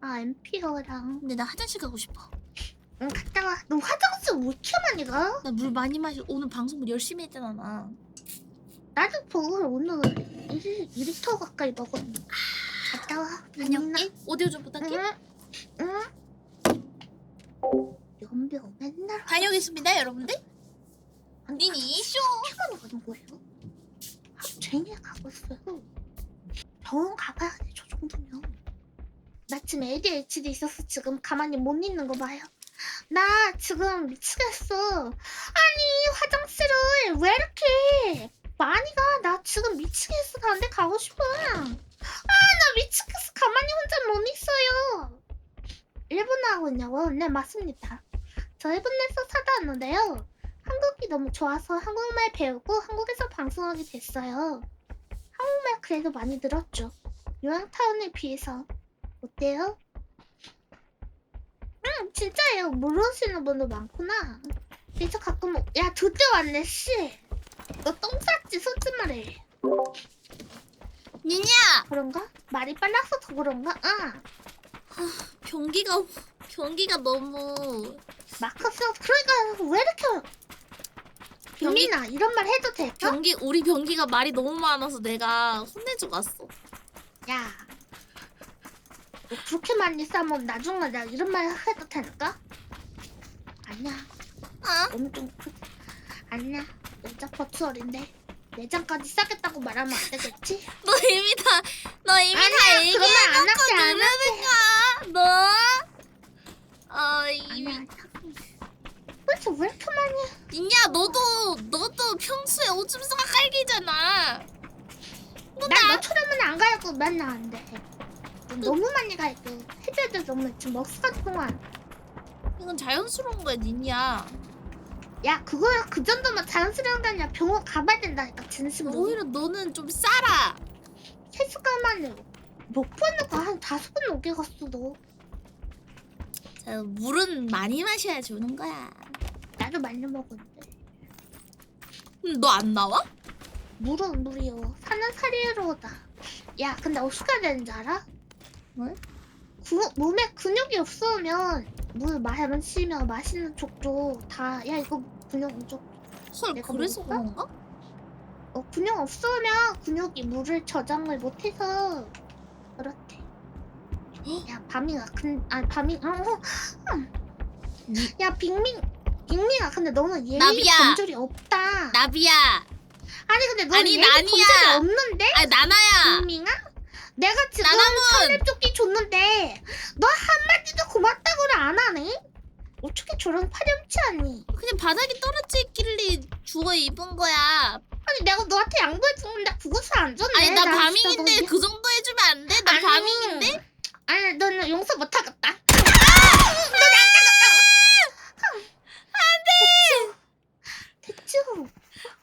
아 MP어랑 근데 나 화장실 가고 싶어. 응 갔다 와 너 화장실 왜 이렇게 많이 가? 나 물 많이 마시. 오늘 방송 열심히 했잖아 나. 나도 그걸 오늘 1, 2리터 가까이 먹었는데 갔다 와 다녀올게. 오디오 좀 부탁해. 응? 응? 연병 맨날 다녀오겠습니다 여러분들. 아니, 니니 쇼. 피곤해 가는 거예요? 하루 종일 지금 ADHD 있어서 지금 가만히 못 있는 거 봐요 나 지금 미치겠어 아니 화장실을 왜 이렇게 많이 가? 나 지금 미치겠어 다른 데 가고 싶어 아 나 미치겠어 가만히 혼자 못 있어요 일본어 하고 있냐고? 네 맞습니다 저 일본에서 사다 왔는데요 한국이 너무 좋아서 한국말 배우고 한국에서 방송하게 됐어요. 한국말 그래도 많이 늘었죠. 요양타운에 비해서. 어때요? 응, 진짜예요. 모르시는 분도 많구나. 그래서 가끔, 야, 드디어 왔네, 씨. 너 똥 쌌지, 솔직히 말해. 니냐. 그런가? 말이 빨라서 더 그런가? 응. 변기가 변기가 너무 마커스, 그러니까 왜 이렇게. 빅민아, 이런 말 해도 될까? 변기 우리 변기가 말이 너무 많아서 내가 혼내주고 왔어. 야, 너 그렇게 많이 싸면 나중에 나 이런 말 해도 될까? 아니야, 아? 너무 좀 그... 아니야, 여자 버추얼인데 내장까지 싸겠다고 말하면 안 되겠지? 너 이미 다 너 이미 다 아니야, 그런 말안 얘기해놓고 거야. 너. 어 아니야, 이미. 도대체 왜 이렇게 많이? 니냐 너도 너도 평소에 오줌 싸가 깔기잖아. 나너 처럼은 안 가고 맨날 안 돼. 너 너무 많이 갈게. 해줘야 돼, 너무 지금 먹스가 동안. 이건 자연스러운 거야 니냐. 야, 그거야 그 정도면 자연스러운 게 아니라 병원 가봐야 된다니까 진심으로. 오히려 너는 좀 싸라. 세수가만해. 몇 번을 가? 한 다섯 번 넘게 갔어, 너. 자, 물은 많이 마셔야 좋은 거야. 나도 많이 먹었는데. 너 안 나와? 물은 물이요. 사는 살이로다. 야, 근데 어떻게 해야 되는지 알아? 뭘? 구, 몸에 근육이 없으면 물 마시면 마시는 족족 다. 야, 이거 근육 쪽. 헐 내가 그래서 먹을까? 그런가? 어, 근육 없으면 근육이 물을 저장을 못해서 그렇대. 야, 밤이가 근, 아, 밤이, 어, 어, 음. 야, 빅민, 빅민아, 근데 너는 예의 나비야. 검줄이 없다. 나비야. 아니 근데 너는 아니, 예의 나니야. 검줄이 없는데? 아 나나야. 빅민아? 내가 지금 나나문. 살렙조끼 줬는데 너 한마디도 고맙다고를 안 하네? 어떻게 저런 파렴치하니? 그냥 바닥에 떨어져 있길래 주워 입은 거야. 아니 내가 너한테 양보해 줬는데 그것을 안 줬네. 아니 나 난 진짜 밤잉인데 너무 그 정도 해주면 안 돼? 나 아니. 밤잉인데? 아니 너는 용서 못하겠다. 안돼. 됐죠.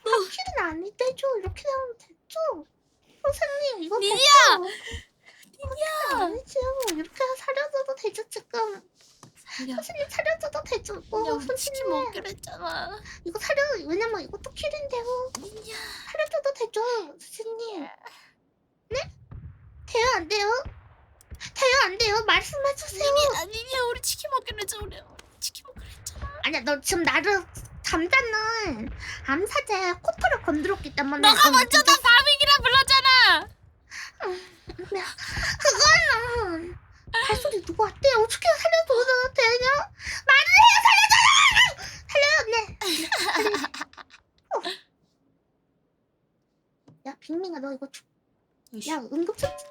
확실은 아니 대죠. 이렇게 하면 됐죠. 선생님 이거 니니야! 됐죠? 니니야! 아니죠. 이렇게 사려줘도 되죠 지금. 선생님 사려줘도 되죠. 어, 야 우리 치킨 선생님 먹기로 했잖아. 이거 사려 왜냐면 이것도 킬인데요. 니냐. 사려줘도 되죠 선생님. 네? 돼요 안 돼요? 돼요 안 돼요? 말씀해주세요. 니니 아니냐 우리 치킨 먹기로 했잖아. 우리 치킨 먹기로 했잖아. 아니야 너 지금 나를 잠자는 암사자의 코털을 건드렸기 때문에 너가 넌 먼저 나 밤잉이라 불렀잖아. 그거는 발소리 누구 왔대요? 어떻게 살려줘도 되냐? 말을 해요 살려줘요! 살려요 네 어. 야 빅민아 너 이거 주... 야 응급처치